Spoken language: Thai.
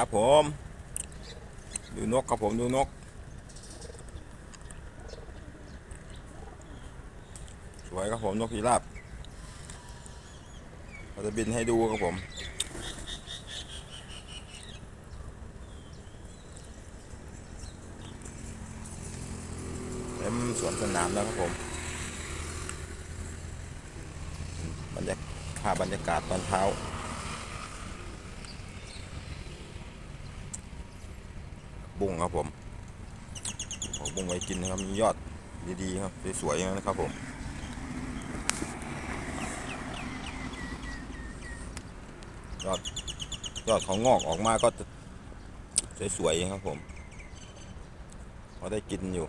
ครับผม ดูนกครับผมดูนก สวยครับผมนกพิราบเราจะบินให้ดูครับผมเต็มสวนสนามแล้วครับผมบรรยากาศบรรยากาศตอนเช้า บุ้งครับผมเอาบุ้งไว้กินนะครับมียอดดีๆครับสวยๆนะครับผมยอดยอดของงอกออกมาก็สวยๆครับผมพอได้กินอยู่